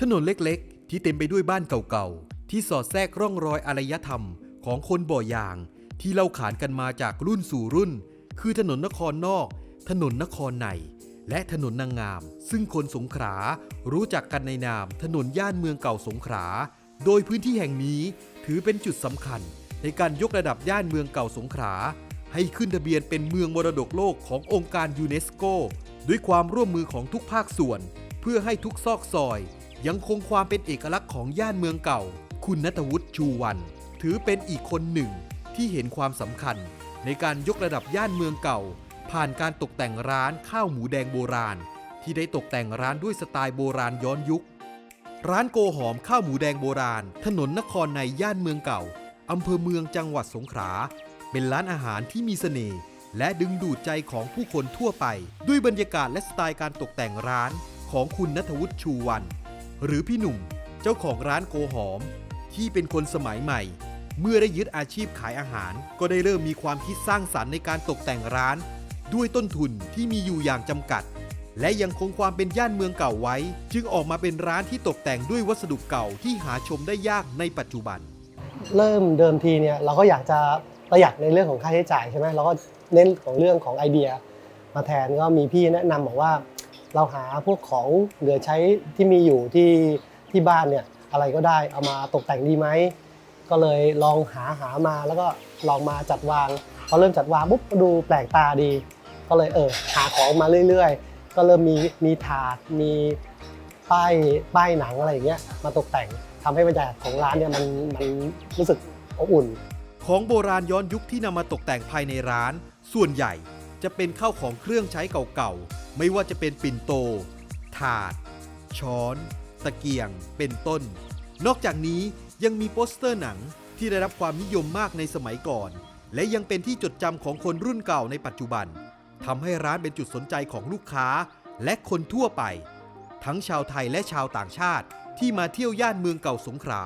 ถนนเล็กๆ ที่เต็มไปด้วยบ้านเก่าๆ ที่สอดแทรกร่องรอยอารยธรรมของคนบ่อยาง ที่เล่าขานกันมาจากรุ่นสู่รุ่น คือถนนนครนอก ถนนนครใน และถนนนางงาม ซึ่งคนสงขลารู้จักกันในนามถนนย่านเมืองเก่าสงขลาโดยพื้นที่แห่งนี้ถือเป็นจุดสำคัญ ในการยกระดับย่านเมืองเก่าสงขลาให้ขึ้นทะเบียนเป็นเมืองมรดกโลกขององค์การยูเนสโก ด้วยความร่วมมือของทุกภาคส่วน เพื่อให้ทุกซอกซอย ยังคงความเป็นเอกลักษณ์ของย่านเมืองเก่า คุณนัทวุฒิชูวัน ถือเป็นอีกคนหนึ่งที่เห็นความสำคัญ ในการยกระดับย่านเมืองเก่า ผ่านการตกแต่งร้านข้าวหมูแดงโบราณ ที่ได้ตกแต่งร้านด้วยสไตล์โบราณย้อนยุค ร้านโกหอมข้าวหมูแดงโบราณ ถนนนครในย่านเมืองเก่าอำเภอเมืองจังหวัดสงขลาเป็นร้านอาหารที่มีเสน่ห์และดึงดูดใจของผู้คนทั่วไป ด้วยบรรยากาศและสไตล์การตกแต่งร้านของคุณนัทวุฒิชูวัน หรือพี่หนุ่มเจ้าของร้านโกหอม ที่เป็นคนสมัยใหม่ เมื่อได้ยึดอาชีพขายอาหาร ก็ได้เริ่มมีความคิดสร้างสรรค์ในการตกแต่งร้าน ด้วยต้นทุนที่มีอยู่อย่างจำกัด และยังคงความเป็นย่านเมืองเก่าไว้ จึงออกมาเป็นร้านที่ตกแต่งด้วยวัสดุเก่าที่หาชมได้ยากในปัจจุบัน เริ่มเดิมทีเนี่ยเราก็อยากจะประหยัดในเรื่องของค่าใช้จ่ายใช่ไหมเราก็เน้นของเรื่องของไอเดีย มาแทนก็มีพี่แนะนำบอกว่า เราหาพวกของเหลือใช้ที่มีอยู่ที่ที่บ้านเนี่ยอะไรก็ได้เอามาตกแต่งดีไหมก็เลยลองหาหามาแล้วก็ลองมาจัดวางพอเริ่มจัดวางปุ๊บดูแปลกตาดี ก็เลยเออหาของมาเรื่อยๆ ก็เริ่มมีมีถาดมีป้ายป้ายหนังอะไรอย่างเงี้ยมาตกแต่งทำให้บรรยากาศของร้านเนี่ยมันมันรู้สึกอบอุ่น ของโบราณย้อนยุคที่นำมาตกแต่งภายในร้าน ส่วนใหญ่จะเป็นข้าวของเครื่องใช้เก่าๆ ไม่ว่าจะเป็นปิ่นโต ถาด ช้อน ตะเกียง เป็นต้น นอกจากนี้ยังมีโปสเตอร์หนังที่ได้รับความนิยมมากในสมัยก่อน และยังเป็นที่จดจำของคนรุ่นเก่าในปัจจุบันทำให้ร้านเป็นจุดสนใจของลูกค้าและคนทั่วไป ทั้งชาวไทยและชาวต่างชาติ ที่มาเที่ยวย่านเมืองเก่าสงขลา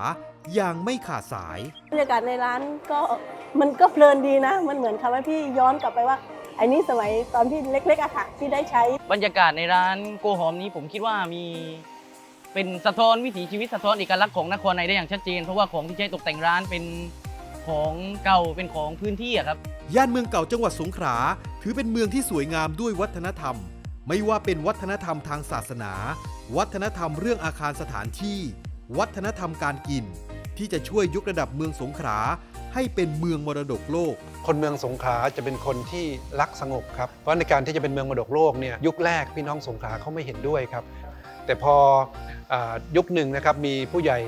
อย่างไม่ขาดสาย บรรยากาศในร้านก็มันก็เพลินดีนะ มันเหมือนคำว่าพี่ย้อนกลับไปว่า อ้นี่สมัยตอนที่เล็กๆอะค่ะที่ได้ใช้ บรรยากาศในร้านโกหอมนี้ผมคิดว่ามีเป็นสะท้อนวิถีชีวิตสะท้อนเอกลักษณ์ของนครในได้อย่างชัดเจน เพราะว่าของที่ใช้ตกแต่งร้านเป็นของเก่าเป็นของพื้นที่อะครับ ย่านเมืองเก่าจังหวัดสงขลาถือเป็นเมืองที่สวยงามด้วยวัฒนธรรม ไม่ว่าเป็นวัฒนธรรมทางศาสนา วัฒนธรรมเรื่องอาคารสถานที่ วัฒนธรรมการกิน ที่จะช่วยยกระดับเมืองสงขลาให้เป็นเมืองมรดกโลก คนเมืองสงขลาจะเป็นคนที่รักสงบครับ เพราะในการที่จะเป็นเมืองมรดกโลกเนี่ยยุคแรกพี่น้องสงขลาเขาไม่เห็นด้วยครับ แต่พออยุคหนึ่งนะครับมีผู้ใหญ่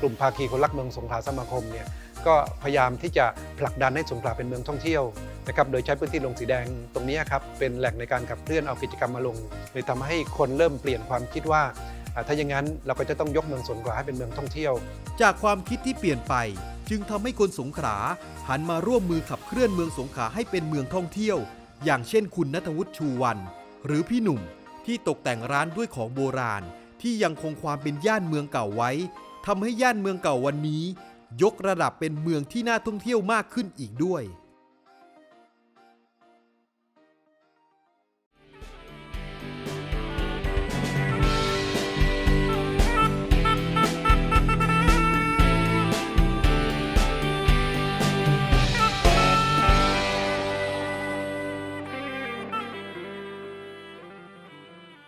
กลุ่มภาคีคนรักเมืองสงขลาสมาคมเนี่ยก็พยายามที่จะผลักดันให้สงขลาเป็นเมืองท่องเที่ยวนะครับโดยใช้พื้นที่ลงสีแดงตรงนี้ครับเป็นแหล่งในการขับเคลื่อนเอากิจกรรมมาลงเลยทำให้คนเริ่มเปลี่ยนความคิดว่า ถ้าอย่างนั้นเราก็จะต้องยกเมืองสงขลาให้เป็นเมืองท่องเที่ยว จากความคิดที่เปลี่ยนไป จึงทำให้คนสงขลาหันมาร่วมมือขับเคลื่อนเมืองสงขลาให้เป็นเมืองท่องเที่ยว อย่างเช่นคุณนัทวุฒิชูวัน หรือพี่หนุ่มที่ตกแต่งร้านด้วยของโบราณ ที่ยังคงความเป็นย่านเมืองเก่าไว้ทำให้ย่านเมืองเก่าวันนี้ ยกระดับเป็นเมืองที่น่าท่องเที่ยวมากขึ้นอีกด้วย